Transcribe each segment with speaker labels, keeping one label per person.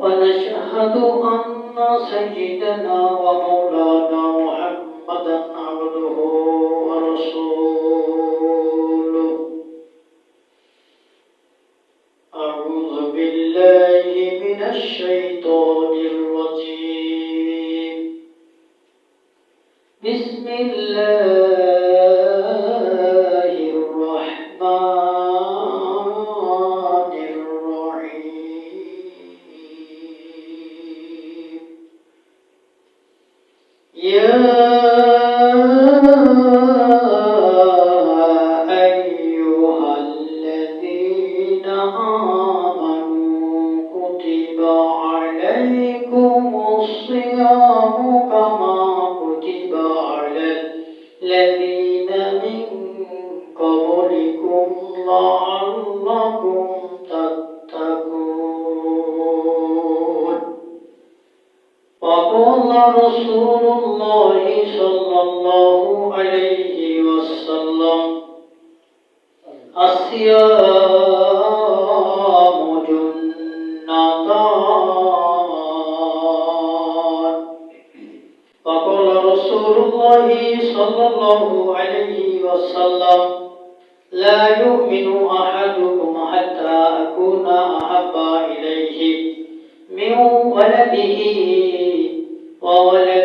Speaker 1: ونشهد أن سيدنا ومولانا محمدا you وقال رسول الله صلى الله عليه وسلم لا يؤمن أحدكم حتى أكون أحب إليه من ولده وولده.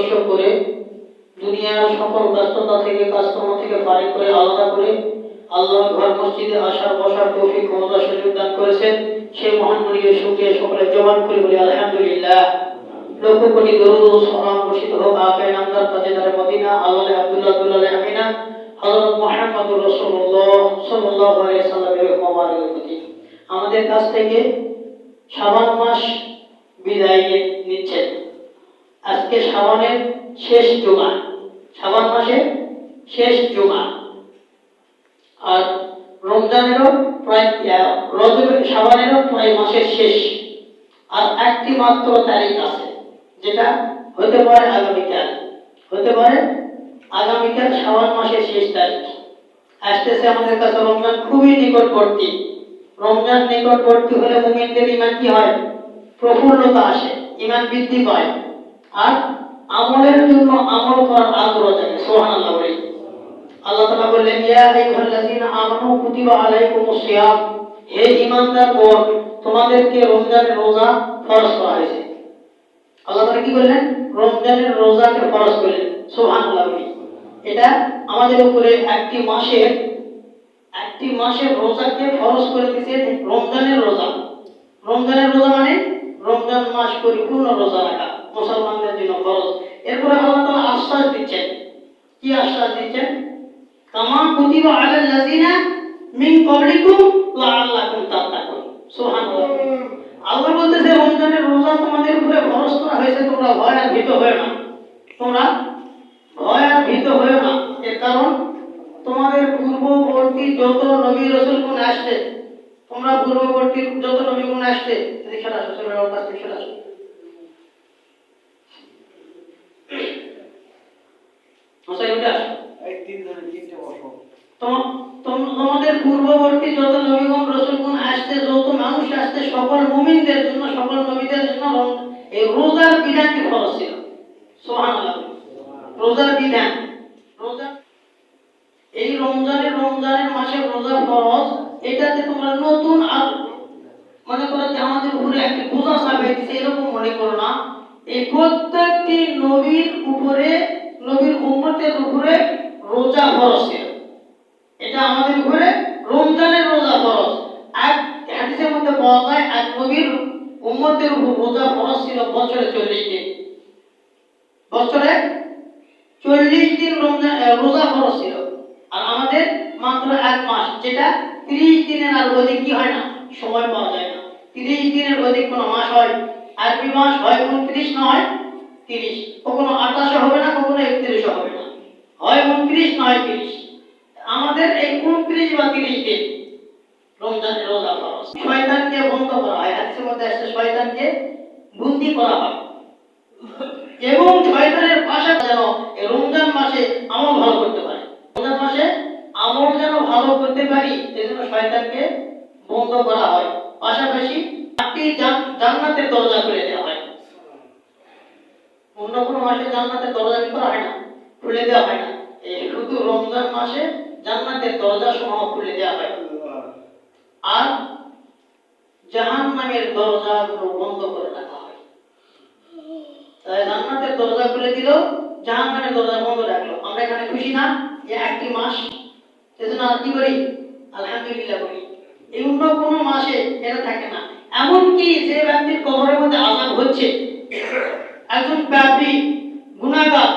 Speaker 1: উদ্দেশ্য করে দুনিয়ার সকল ব্যস্ততা থেকে, কাজকর্ম থেকে বাড়ি করে আলাদা করে আল্লাহ ঘর মসজিদে আসার, বসার তৌফিক ক্ষমতা সুযোগ দান করেছেন। সেই মহান মনিকে শুকিয়ে সকলে জবান করে বলি, আলহামদুলিল্লাহ। লক্ষ কোটি ও সালাম বর্ষিত হোক আকায়ে নামদার কাজে তাজেদার Medina Allah Abdullah Abdullah Amina, হযরত মুহাম্মদুর রাসূলুল্লাহ সাল্লাল্লাহু আলাইহি সাল্লামের মোবারক প্রতি আমাদের কাছ থেকে শাবান মাস বিদায় নিচ্ছেন। আজকে শাবানের শেষ জুমা শাবান মাসের শেষ জুমা। আর রমজানেরও প্রায় রজবের শাবানেরও প্রায় মাসের শেষ। আর একটি মাত্র তারিখ আছে, যেটা হতে পারে আগামীকাল, হতে পারে আগামীকাল শাবান মাসের শেষ তারিখ। আসতেছে আমাদের কাছে রমজান খুবই নিকটবর্তী। রমজান নিকটবর্তী হলে মুমিনদের ইমান কি হয়? প্রফুল্লতা আসে ইমান বৃদ্ধি পায়। আর আমলের জন্য আমল করার আগ্রহ থাকে সুবহানাল্লাহ আল্লাহ তাআলা বললেন, ইয়া হে তোমাদেরকে রমজানের রোজা ফরজ করা হয়েছে। আল্লাহ কি বললেন? রমজানের রোজাকে ফরজ করলেন, সুবহানাল্লাহ বলি। এটা আমাদের উপরে একটি মাসের একটি মাসের রোজাকে ফরজ করে দিয়েছে রমজানের রোজা। রমজানের রোজা মানে রমজান মাস পরিপূর্ণ রোজা রাখা। মুসলমানদের জন্য ফরজ এরপরে আল্লাহ তাআলা আশ্বাস দিচ্ছেন। কি আশ্বাস দিচ্ছেন? কামা কুতিবা মিন আল্লাহ বলতেছে, রমজানের রোজা তোমাদের উপরে করা হয়েছে, তোমরা ভয় আর ভীত হয়ে না। তোমরা ভয় আর ভীত হয়ে না। এর কারণ, তোমাদের পূর্ববর্তী যত নবী রাসূলগণ আসছে, তোমরা পূর্ববর্তী যত নবীগণ আসছে সরে আসো সরে আসো মশাই উঠে আসো।
Speaker 2: ধরে তিনটে
Speaker 1: তোমাদের পূর্ববর্তী যত নবীগণ রসুলগণ আসতে যত মানুষ আসতে সকল মুমিনদের জন্য সকল নবীদের জন্য এই রোজার বিধানটি ফরজ ছিল। সুবহানাল্লাহ। রোজার বিধান। রোজা এই রমজানের রমজানের মাসে রোজা ফরজ। এটাতে তোমরা নতুন আর মনে করো যে আমাদের উপরে একটি বোঝা চাপিয়ে এরকম মনে করো না। এই প্রত্যেকটি নবীর উপরে নবীর উম্মতের উপরে রোজা ফরজ ছিল। এটা আমাদের উপরে রমজানের রোজা ফরজ। এক হাদিসের মধ্যে পাওয়া যায় এক নবীর উম্মতের উপর রোজা ফরজ ছিল বছরে চল্লিশ দিন। বছরে চল্লিশ দিন রমজান রোজা ফরজ ছিল। আর আমাদের মাত্র এক মাস, যেটা তিরিশ দিনের আর অধিক কি হয় না? সময় পাওয়া যায় না। তিরিশ দিনের অধিক কোনো মাস হয়? আরবি মাস হয় উনত্রিশ না হয় তিরিশ কখনো আঠাশে হবে না, কখনো হবে না। হয় উনত্রিশ তিরিশ। আমাদের এই উনত্রিশ বা তিরিশ দিন রমজানের রোজা শয়তানকে বন্ধ করা হয়। মধ্যে শয়তানকে বন্দি করা হয়। এবং শয়তানের পাশা যেন রমজান মাসে আমল ভালো করতে পারে। রমজান মাসে আমল যেন ভালো করতে পারি, এজন্য শয়তানকে বন্ধ করা হয়। পাশাপাশি জান- জান্নাতের দরজা খুলে দেওয়া হয়। অন্য কোনো মাসে জান্নাতের দরজা কি করা হয় না? খুলে দেওয়া হয় না। এই শুধু রমজান মাসে জান্নাতের দরজা সমূহ খুলে দেওয়া হয়। আর জাহান্নামের দরজাগুলো বন্ধ করে রাখা হয়। তাই জান্নাতের দরজা খুলে দিল, জাহান্নামের দরজা বন্ধ রাখল। আমরা এখানে খুশি না যে একটি মাস? সেজন্য আর কি করি? আলহামদুলিল্লাহ বলি এই অন্য কোনো মাসে এটা থাকে না। এমনকি যে ব্যক্তির কবরের মধ্যে আজাব হচ্ছে একজন ব্যাপী গুণাগার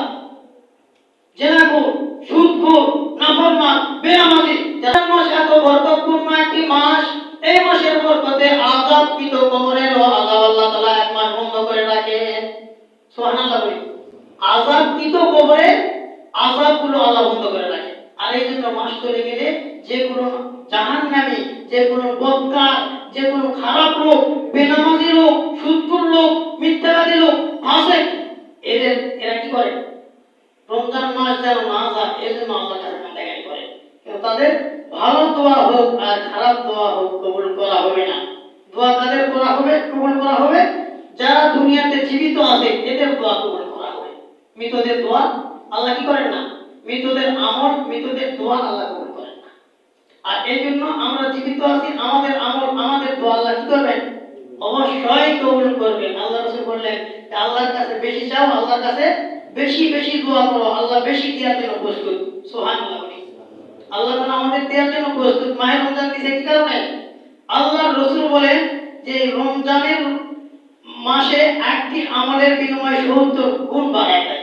Speaker 1: জেনাকুর সুদখোর নাফরমান মাস এত বরকতপূর্ণ একটি মাস, এই মাসের বরকতে আজাব কৃত কবরের ও আজাব আল্লাহ তাআলা এক মাস বন্ধ করে রাখে। সুবহানাল্লাহ বলি। আজাব কৃত কবরে আজাবগুলো আল্লাহ বন্ধ করে রাখে। আর এই জন্য মাস চলে গেলে যেগুলো জাহান্নামী যেগুলো বদকার যেগুলো খারাপ লোক, বেনামাজি লোক সুদখোর লোক, মিথ্যাবাদী লোক ফাসেক এদের, এরা কি করে? রমজান মাস যেন না যায় জন্য আল্লাহ কাছে কান্দাকাটি করে। কিন্তু তাদের ভালো দোয়া হোক আর খারাপ দোয়া হোক কবুল করা হবে না। দোয়া তাদের করা হবে? কবুল করা হবে? যারা দুনিয়াতে জীবিত আছে, এদের দোয়া কবুল করা হবে। মৃতদের দোয়া আল্লাহ কি করেন না? মৃতদের আমল, মৃতদের দোয়া আল্লাহ কবুল করেন। আর এই জন্য আমরা জীবিত আছি, আমাদের আমল, আমাদের দোয়া আল্লাহ কি করবেন? অবশ্যই কবুল করবেন। আল্লাহ রাসূল বললেন আল্লাহর কাছে বেশি চাও, আল্লাহর কাছে বেশি বেশি দোয়া করো। আল্লাহ বেশি দেওয়ার জন্য প্রস্তুত। বলি। আল্লাহ তাআলা আমাদের দেওয়ার জন্য প্রস্তুত। মায়ের রমজান দিছে কি কারণে? আল্লাহ রসুল বলেন যে রমজানের মাসে একটি আমলের বিনিময়ে সত্তর গুণ বাড়ায় দেয়।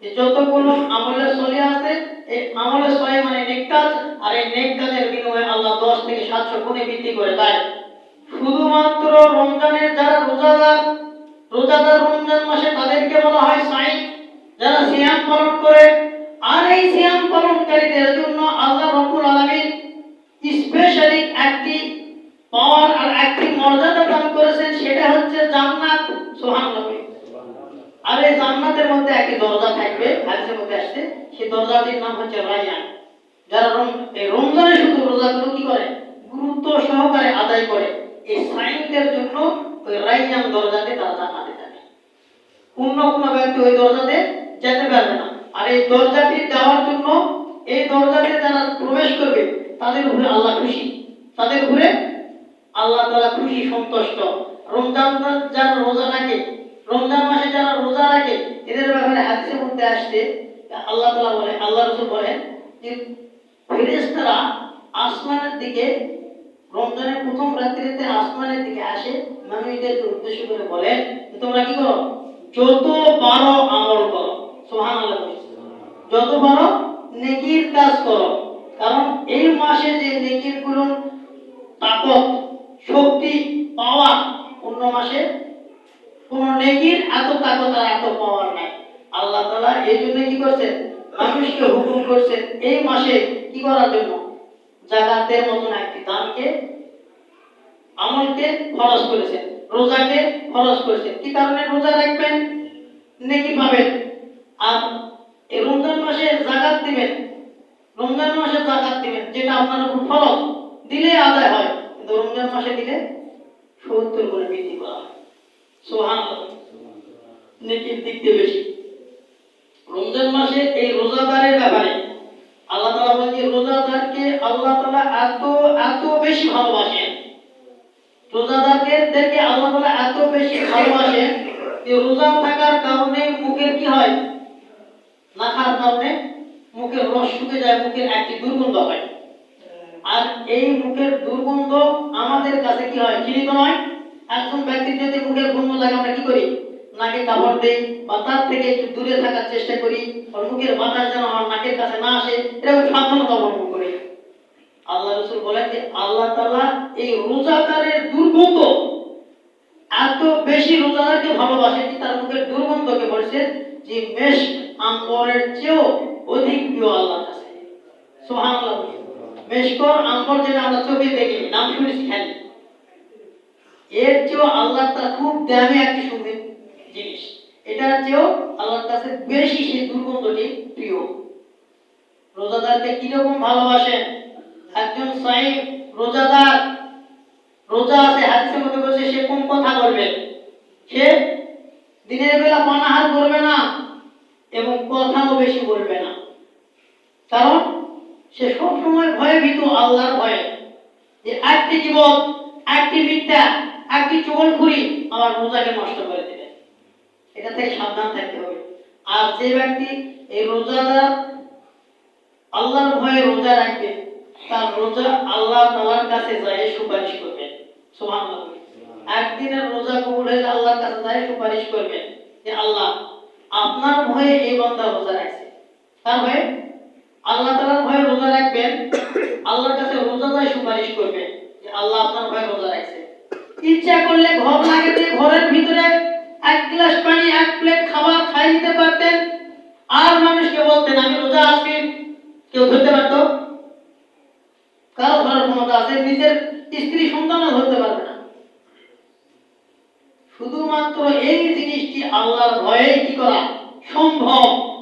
Speaker 1: যে যতগুলো আমলের সহি আছে, এই আমলের সহি মানে নেক কাজ, আর এই নেক কাজের বিনিময়ে আল্লাহ দশ থেকে সাতশো গুণে বৃদ্ধি করে দেয়। শুধুমাত্র রমজানের যারা রোজাদার রোজাদার রমজান মাসে তাদেরকে বলা হয় সাইন যারা সিয়াম পালন করে, আর এই সিয়াম পালনকারীদের জন্য আল্লাহ রব্বুল আলামিন স্পেশালি একটি পাওয়ার আর একটি মর্যাদা দান করেছেন সেটা হচ্ছে জান্নাত সুবহানাল্লাহ আর এই জান্নাতের মধ্যে একটি দরজা থাকবে, হাদিসের মধ্যে আসছে, সেই দরজাটির নাম হচ্ছে রায়ান। যারা এই রমজানে শুধু রোজাগুলো কি করে? গুরুত্ব সহকারে আদায় করে। এই সাইনদের জন্য ওই রাইয়ান দরজাতে তারা জান্নাতে যাবে। অন্য কোনো ব্যক্তি ওই দরজাতে যেতে পারবে না। আর এই দরজাটি যাওয়ার জন্য এই দরজাতে যারা প্রবেশ করবে, তাদের উপরে আল্লাহ খুশি। তাদের উপরে আল্লাহ তাআলা খুশি, সন্তুষ্ট। রমজান যারা রোজা রাখে রমজান মাসে যারা রোজা রাখে, এদের ব্যাপারে হাদিসের মধ্যে আসছে, আল্লাহ তাআলা বলে, আল্লাহ রাসূল বলেন যে, ফেরেশতারা আসমানের দিকে, রমজানের প্রথম রাত্রিতে আসমানের দিকে আসে, মানুষদেরকে উদ্দেশ্য করে বলে তোমরা কি করো? যত পারো আমল করো। সুবহানাল্লাহ যত পারো নেকির কাজ করো। কারণ এই মাসে যে নেকিরগুলো তাকত শক্তি পাওয়া অন্য মাসে কোন নেকির এত তাকত আর এত পাওয়ার নাই। আল্লাহ তাআলা এই জন্য কি করছেন? মানুষকে হুকুম করছেন, এই মাসে কি করার জন্য? জাকাতের মতন একটি দানকে আমলকে খরচ করেছেন, রোজাকে খরচ করেছেন। কি কারণে রোজা রাখবেন? নেকি পাবেন আর এই রমজান মাসে জাকাত দিবেন। রমজান মাসে জাকাত দিবেন, যেটা আপনার উপর ফরজ। দিলে আদায় হয়, কিন্তু রমজান মাসে দিলে সত্তর করে বৃদ্ধি করা হয়। রমজান মাসে এই রোজাদারের ব্যাপারে আল্লাহ তাআলা বলেন যে, রোজাদারকে আল্লাহ তাআলা এত এত বেশি ভালোবাসেন। রোজাদারদেরকে আল্লাহ তাআলা এত বেশি ভালোবাসেন রোজা থাকার কারণে মুখের কি হয়? না খাওয়ার কারণে মুখের রস শুকে যায়, মুখের একটি দুর্গন্ধ হয়। আর এই মুখের দুর্গন্ধ আমাদের কাছে কি হয়? ঘৃণিত নয়। একজন ব্যক্তির যদি মুখের গন্ধ লাগে আমরা কি করি? নাকে কাপড় দেই বা তার থেকে একটু দূরে থাকার চেষ্টা করি ওর মুখের বাতাস যেন আমার নাকের কাছে না আসে, এরকম সাবধানতা অবলম্বন করি। আল্লাহ রসুল বলেন যে, আল্লাহ তাআলা এই রোজাদারের দুর্গন্ধ এত বেশি রোজাদারকে ভালোবাসে যে তার মুখের দুর্গন্ধকে বলছে যে মেষ আম্বরের চেয়েও অধিক প্রিয় আল্লাহ কাছে। সুবহানাল্লাহ। মেশকর আম্বর যেটা আমরা চোখে দেখি, নাম শুনেছি খালি এর চেয়েও আল্লাহ তার খুব দামি একটি সুন্দর জিনিস। এটার চেয়েও আল্লাহর কাছে বেশি সেই দুর্গন্ধটি প্রিয়। রোজাদারকে কীরকম ভালোবাসেন? একজন সাইম রোজাদার, রোজা আছে, হাদিসের মধ্যে বলছে, সে কোন কথা বলবে? সে দিনের বেলা পানাহার করবে না এবং কথাও বেশি বলবে না। কারণ সে সবসময় ভয়ে ভীত আল্লাহর ভয়ে। যে একটি জীবন, একটি মিথ্যা একটি চোখলখুরি আমার রোজাকে নষ্ট করে দেবে। এটা থেকে সাবধান থাকতে হবে। আর যে ব্যক্তি এই রোজাদার আল্লাহর ভয়ে রোজা রাখবে তার রোজা আল্লাহ তাআলার কাছে যায় সুপারিশ করবে। সুবহানাল্লাহ। একদিনের রোজা কবুল হলে আল্লাহর কাছে যায় সুপারিশ করবে যে আল্লাহ আপনার ভয়ে এই বান্দা রোজা রাখছে। তার ভয়ে? আল্লাহ তাআলার ভয়ে রোজা রাখবেন আল্লাহর কাছে রোজা যায় সুপারিশ করবে যে আল্লাহ আপনার ভয়ে রোজা রাখছে। ইচ্ছা করলে ঘর লাগাতে ঘরের ভিতরে এক গ্লাস পানি, এক প্লেট খাবার খাই দিতে পারতেন। আর মানুষকে বলতেন, আমি রোজা আছি। কেউ ধরতে পারতো? কারও ধরার ক্ষমতা আছে, নিজের স্ত্রী সন্তানও ধরতে পারবে না। শুধুমাত্র এই জিনিসটি আল্লাহর ভয়ে কি করা সম্ভব?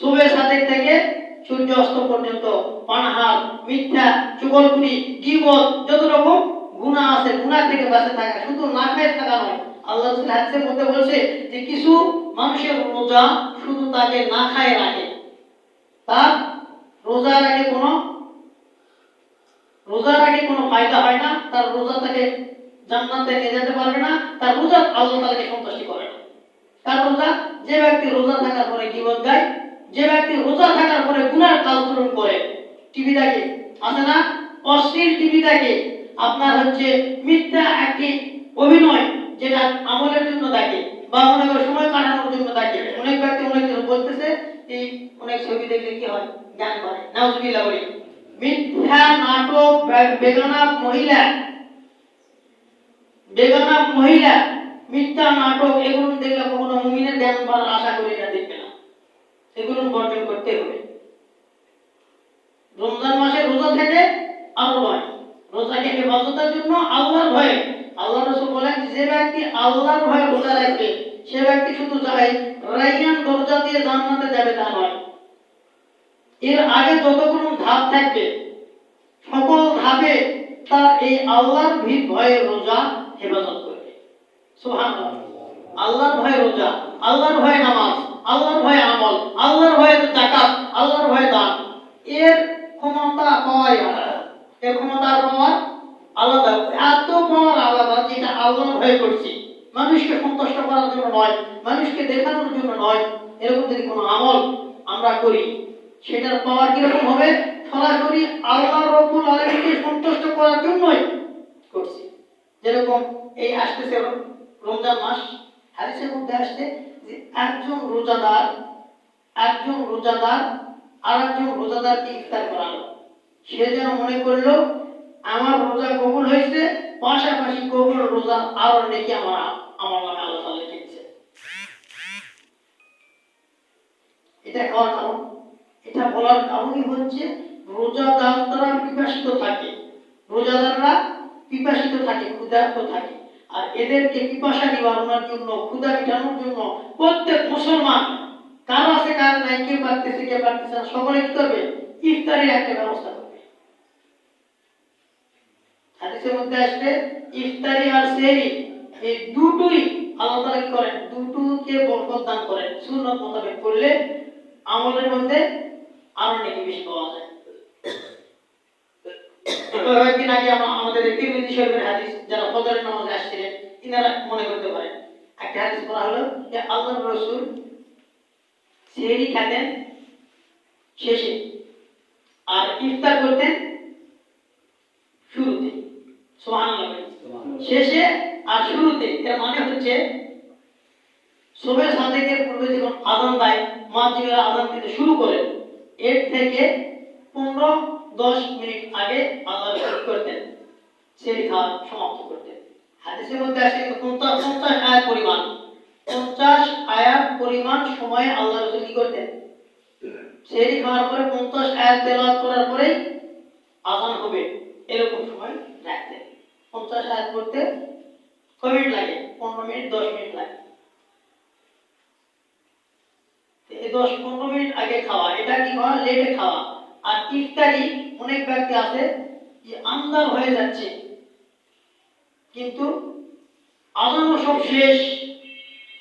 Speaker 1: শুভে সাথে থেকে সূর্য অস্ত পর্যন্ত, পানাহার, মিথ্যা, চুগলখুরি, গিবত, যত রকম গুনাহ আছে, গুনাহ থেকে বাঁচে থাকা। শুধু না খেয়ে থাকা নয়, আল্লাহ হাদিসের মধ্যে বলছে যে কিছু মানুষের রোজা শুধু তাকে না খায় রাখে। তার রোজার আগে কোনো, রোজার আগে কোনো ফায়দা হয় না, তার রোজা তাকে জান্নাতে নিয়ে যেতে পারবে না, তার রোজা আল্লাহ তাআলাকে সন্তুষ্টি করে না। তার রোজা, যে ব্যক্তি রোজা থাকার পরে গিবত গায়, যে ব্যক্তি রোজা থাকার পরে গুনার কাজ করে, টিভি দেখে, আছে না? অশ্লীল টিভি দেখে আপনার হচ্ছে মিথ্যা একটি অভিনয় যেটা আমলের জন্য দেখে বা মনে করে সময় কাটানোর জন্য দেখে অনেক ব্যক্তি অনেক কিছু বলতেছে এই অনেক ছবি দেখলে কি হয়? জ্ঞান বাড়ে নাউজুবিল্লাহ বলি। মিথ্যা নাটক বেগানা মহিলা। বেগানা মহিলা, মিথ্যা নাটক এগুলো দেখলে কখনো মুমিনের জ্ঞান বাড়ার আশা করি না, দেখবে না। এগুলো বর্জন করতে হবে। রমজান মাসে রোজা থেকে আরও নয় রোজাকে হেফাজতের জন্য আল্লাহর ভয়ে। আল্লাহ রসুল বলেন যে ব্যক্তি আল্লাহর ভয়ে রোজা রাখবে সে ব্যক্তি শুধু যায় রাইয়ান দরজা দিয়ে জান্নাতে যাবে তা নয়। এর আগে যতগুলো ধাপ থাকবে সকল ধাপে তার এই আল্লাহর ভীত ভয়ে রোজা হেফাজত করবে। সুবহানাল্লাহ। আল্লাহর ভয়ে রোজা, আল্লাহর ভয়ে নামাজ, আল্লাহর ভয়ে আমল, আল্লাহর ভয়ে জাকাত, আল্লাহর ভয়ে দান। এর ক্ষমতা পাওয়াই আলাদা এর ক্ষমতা পাওয়ার আলাদা। এত পাওয়ার আলাদা যেটা আল্লাহর ভয়ে করছি। মানুষকে সন্তুষ্ট করার জন্য নয়, মানুষকে দেখানোর জন্য নয়, এরকম যদি কোনো আমল আমরা করি, সেটার পাওয়ার কীরকম হবে? সরাসরি আল্লাহ রব্বুল আলামিনকে সন্তুষ্ট করার জন্যই করছি। যেরকম এই আসতেছে রমজান মাস, হাদিসের মধ্যে আসছে যে একজন রোজাদার একজন রোজাদার আর একজন রোজাদারকে ইফতার করালো সে যেন মনে করল, আমার রোজা কবুল হয়েছে, পাশাপাশি কবুল রোজা আরও নেকি আমার আমার নামে আল্লাহ তাআলা লিখে দিয়েছে এটা খাওয়ার কারণ। এটা বলার কারণই হচ্ছে, রোজাদাররা পিপাসিত থাকে। রোজাদাররা পিপাসিত থাকে, ক্ষুধার্ত থাকে। আর এদেরকে পিপাসা নিবারণের জন্য, ক্ষুধা মেটানোর জন্য প্রত্যেক মুসলমান, কার আছে, কার নাই, কে পারতেছে কে পারতেছে না সকলে কি করবে ইফতারির একটা ব্যবস্থা হাদিসের মধ্যে আসবে, ইফতারি আর সেহরি, এই দুটোই আল্লাহ তাআলা কি করেন? দুটোকে বরকত দান করেন। সুন্নত মোতাবেক করলে আমলের মধ্যে আরও নাকি বেশি পাওয়া যায়। কয়েকদিন আগে আমাদের তিরমিজি শরীফের হাদিস, যারা ফজরের নামাজে আসছিলেন, ইনারা মনে করতে পারেন, একটা হাদিস পড়া হলো যে আল্লাহ রসুল সেহরি খেতেন শেষে, আর ইফতার করতেন শুরুতে। শেষে আর শুরুতে এর মানে হচ্ছে পূর্বে যখন আজান দেয় আজান দিতে শুরু করে, এর থেকে পনেরো, দশ মিনিট আগে রসুল করতেন, সেই খাওয়া সমাপ্ত করতেন। হাদিসের মধ্যে আসে পঞ্চাশ পঞ্চাশ পরিমাণ। পঞ্চাশ পরিমাণ সময়ে আল্লাহ রসুল কি করতেন? খাওয়ার পরে পঞ্চাশ আয়াত তেলাওয়াত করার পরে আজান হবে, এরকম সময় রাখতেন। পঞ্চাশ আয়াত করতে কয় মিনিট লাগে? পনেরো মিনিট, দশ মিনিট লাগে। এই দশ পনেরো মিনিট আগে খাওয়া, এটা কি খাওয়া লেটে খাওয়া। আর ইফতারি অনেক ব্যক্তি আছে যে আন্দার হয়ে যাচ্ছে। কিন্তু আজানও সব শেষ।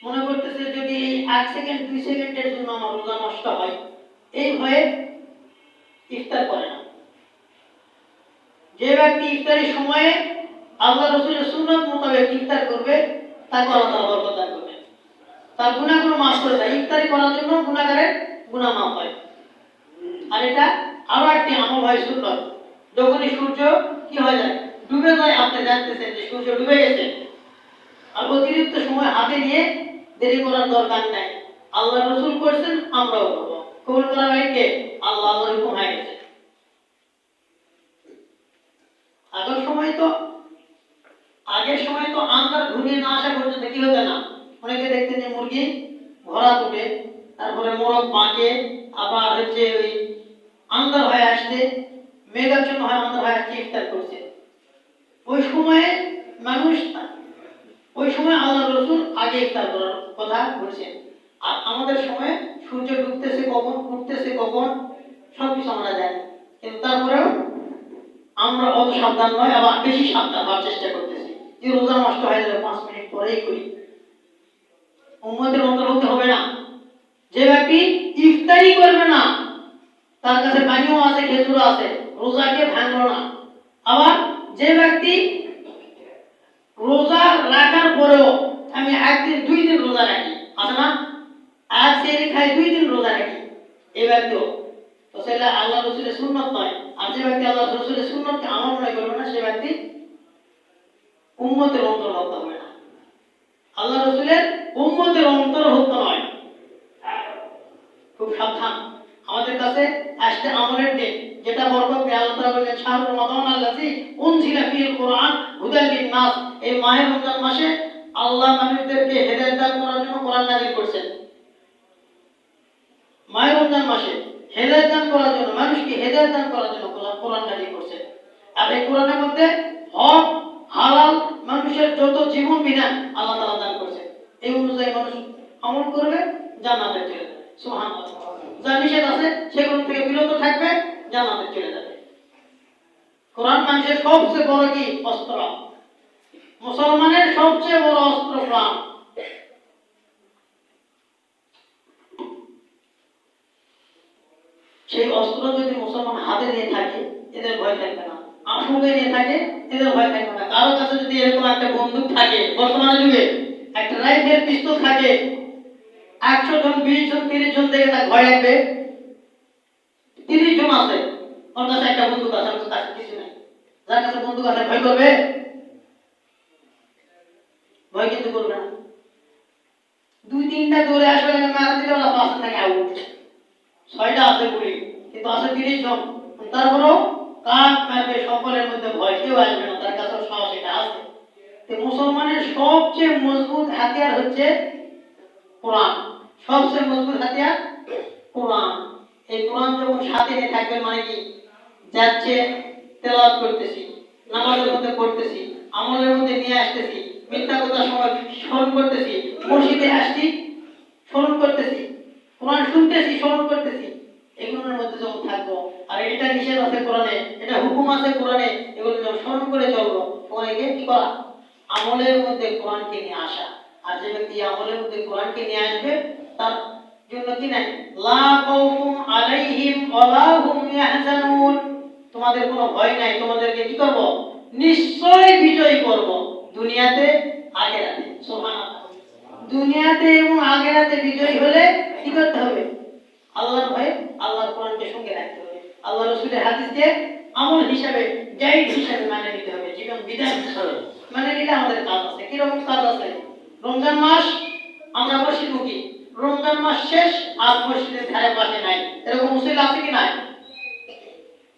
Speaker 1: মনে করতেছে যদি এই এক সেকেন্ড, দুই সেকেন্ডের জন্য আমার রোজা নষ্ট হয়, এই ভয়ে ইফতার করে না। যে ব্যক্তি ইফতারের সময়ে আল্লাহ রসুলের সুন্নত মোতাবেক ইফতার করবে, তাকে আল্লাহ তাআলা বরকত দান করবে। তার গুনাহগুলো মাফ করে দেয়। ইফতারি করার জন্য গুনাহগারের গুনাহ মাফ হয়। আর এটা আরও একটি আমল হয় সুন্নত যখনই সূর্য কি হয়ে যায়? ডুবে যায়, আপনি জানতেছেন যে সূর্য ডুবে গেছে। আর অতিরিক্ত সময় হাতে নিয়ে দেরি করার দরকার নাই। আল্লাহ রসুল করছেন, আমরাও করব। কবুল করা হয় কে? আল্লাহ হুকুম হয়ে গেছে। আগের সময় তো আগের সময় তো আন্দার ঘুরিয়ে না আসা পর্যন্ত কি হতো না? অনেকে দেখতেন যে মুরগি ঘোড়া তুলে, তারপরে মোরগ বাঁকে, আবার হচ্ছে ওই আন্দার হয়ে আসতে মেঘাচ্ছন্ন হয় আন্দার হয়ে আসতে ইফতার করছে। ওই সময়ে মানুষ, ওই সময় আল্লাহ রসুল আগে ইফতার করার কথা বলছেন। আর আমাদের সময় সূর্য ডুবতেছে কখন, উঠতেছে কখন সব কিছু আমরা জানি। কিন্তু তারপরেও আমরা অত সাবধান নয়, আবার বেশি সাবধান হওয়ার চেষ্টা করতেছি। যে রোজা নষ্ট হয়ে যাবে, পাঁচ মিনিট পরেই করি। উম্মতের অন্তর্ভুক্ত হবে না। যে ব্যক্তি ইফতারি করবে না, তার কাছে পানিও আছে খেজুর আছে রোজাকে ভাঙলো না। আবার যে ব্যক্তি রোজা রাখার পরেও আমি একদিন, দুই দিন রোজা রাখি, আছে না? এক সেরি খাই, দুই দিন রোজা রাখি, এই ব্যক্তিও তো সেটা আল্লাহ রসুলের সুন্নত নয়। আর যে ব্যক্তি আল্লাহ রসুলের সুন্নতকে আমল মনে করবে না, সে ব্যক্তি উম্মতের অন্তর্ভুক্ত হবে না। আল্লাহ রসুলের উম্মতের অন্তর্ভুক্ত নয়। খুব সাবধান। আমাদের কাছে আসতে আমলের দিন, যেটা বরকত পেয়ে আল্লাহ তাআলা বলেন শাহরুর রমাদান আল্লাযী উনজিলা ফিল কোরআন হুদাল লিন-নাস। এই মাহে রমজান মাসে আল্লাহ মানুষদেরকে হেদায়েত দান করার জন্য কোরআন নাযিল করেছেন। মাহে রমজান মাসে হেদায়েত দান করার জন্য, মানুষকে হেদায়েত দান করার জন্য কোরআন নাযিল করেছেন। আর এই কোরআনের মধ্যে হক হালাল মানুষের যত জীবন বিধান আল্লাহ তাআলা দান করেছেন, এই অনুযায়ী মানুষ আমল করবে, জান্নাতে চলে যাবে। সুবহানাল্লাহ। যা নিষেধ আছে সেগুলো থেকে বিরত থাকবে, জান্নাতে চলে যাবে। কোরআন মানুষের সবচেয়ে বড় কি? অস্ত্র। মুসলমানের সবচেয়ে বড় অস্ত্র কোরআন। সেই অস্ত্র যদি মুসলমান হাতে নিয়ে থাকে, এদের ভয় থাকবে না। আসলে নিয়ে থাকে এদের ভয় থাকবে না। কারও কাছে যদি এরকম একটা বন্দুক থাকে, বর্তমানে যুগে একটা রাইফেল পিস্তল থাকে, একশো জন, বিশ জন, তিরিশ জন দেখে তার ভয় লাগবে তিরিশ জন আছে, ওর কাছে একটা বন্দুক আছে ওর কাছে কিছু নাই। যার কাছে বন্দুক আছে, ভয় করবে? ভয় কিন্তু করবে না। দুই, তিনটা দৌড়ে আসবে মারা দিলে ওরা পাশে থাকে আউট ছয়টা আছে গুলি কিন্তু আছে তিরিশ জন। তারপরেও কাক মারবে সকলের মধ্যে, ভয় কেউ আসবে না, তার কাছে সাহস এটা আছে। তো মুসলমানের সবচেয়ে মজবুত হাতিয়ার হচ্ছে কোরআন। সবচেয়ে মজবুত হাতিয়ার কোরআন। এই কোরআন যখন সাথে নিয়ে থাকবে মানে কি? যাচ্ছে, তেলাওয়াত করতেছি, নামাজের মধ্যে পড়তেছি, আমলের মধ্যে নিয়ে আসতেছি, মিথ্যা কথা সময় স্মরণ করতেছি, মসজিদে আসছি, স্মরণ করতেছি, কোরআন শুনতেছি, স্মরণ করতেছি। এগুলোর মধ্যে যখন থাকব, আর এটা নিষেধ আছে কোরআনে, এটা হুকুম আছে কোরআনে, এগুলো যখন স্মরণ করে চলবো, তখন একে কি করা? আমলের মধ্যে কোরআনকে নিয়ে আসা। আর যে ব্যক্তি আমলের মধ্যে কোরআনকে নিয়ে আসবে, তার জন্য কি নাই? লা খাউফুন আলাইহিম ওয়ালা হুম ইয়াহজানুন। তোমাদের কোনো ভয় নাই, তোমাদেরকে কি করব? নিশ্চয় বিজয় করব। দুনিয়াতে, আখেরাতে। সুবহানাল্লাহ। দুনিয়াতে এবং আখেরাতে বিজয় হলে কি করতে হবে? আল্লাহর ভয়ে আল্লাহর কোরআনকে সঙ্গে রাখতে হবে। আল্লাহ রসুলের হাদিসকে আমল হিসাবে গাইড হিসাবে মানে নিতে হবে। জীবন বিধান হিসাবে। মানে নিলে আমাদের কাজ আছে। কীরকম কাজ আছে? রমজান মাস, আমরা মসজিদমুখী রমজান মাস শেষ, আর মসজিদের ধারে পাশে নাই। এরকম মুসলিম আছে কি নাই?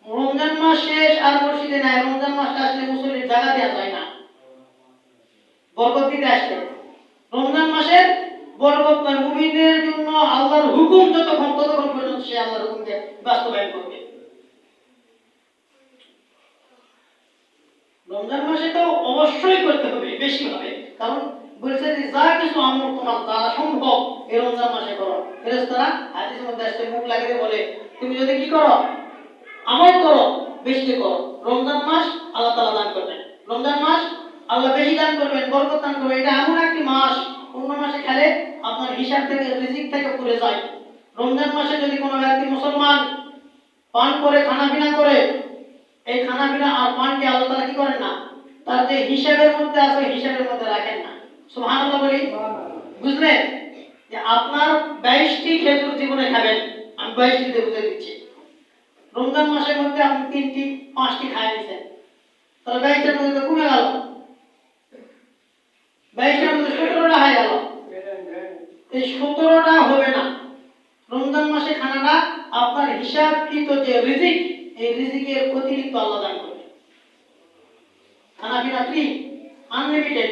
Speaker 1: রমজান মাস শেষ, আর মসজিদে নাই। রমজান মাসটা আসলে মুসলিমের জায়গা দেওয়া যায় না। বরকত দিতে আসলে রমজান মাসের বরকত মুমিনের জন্য আল্লাহর হুকুম যতক্ষণ ততক্ষণ পর্যন্ত সে আল্লাহর হুকুমকে বাস্তবায়ন করবে। রমজান মাসে তো অবশ্যই করতে হবে, বেশি হবে। কারণ বলছে যে যা কিছু আমল তোমার দ্বারা সম্ভব, এই রমজান মাসে করো। ফেরেশতারা হাদিসের মধ্যে আসছে, মুখ লাগিয়ে বলে, তুমি যদি কি করো? আমল করো, বেশি করো। রমজান মাস আল্লাহ তাআলা দান করবেন। রমজান মাস আল্লাহ বেশি দান করবেন, বরকত দান করবেন। এটা এমন একটি মাস অন্য মাসে খেলে আপনার হিসাব থেকে, রিজিক থেকে পুড়ে যায়। রমজান মাসে যদি কোনো ব্যক্তি মুসলমান পান করে খানা পিনা করে, এই খানা পিনা আর পানকে আল্লাহ তাআলা কি করেন না? তার যে হিসাবের মধ্যে আছে হিসাবের মধ্যে রাখেন না। সুবহানাল্লাহ বলি। বুঝলেন? যে আপনার বাইশটি খেজুর জীবনে খাবেন। আমি বাইশটিতে বুঝে দিচ্ছি। রমজান মাসের মধ্যে আপনি তিনটি, পাঁচটি খাই নিছেন। তাহলে বাইশটার মধ্যে কমে গেল। সতেরোটা হয়ে এই সতেরোটা হবে না। রমজান মাসে খানাটা আপনার হিসাবকৃত যে এই অতিরিক্ত আল্লাহ দান করবে। খানা ফ্রি আনলিমিটেড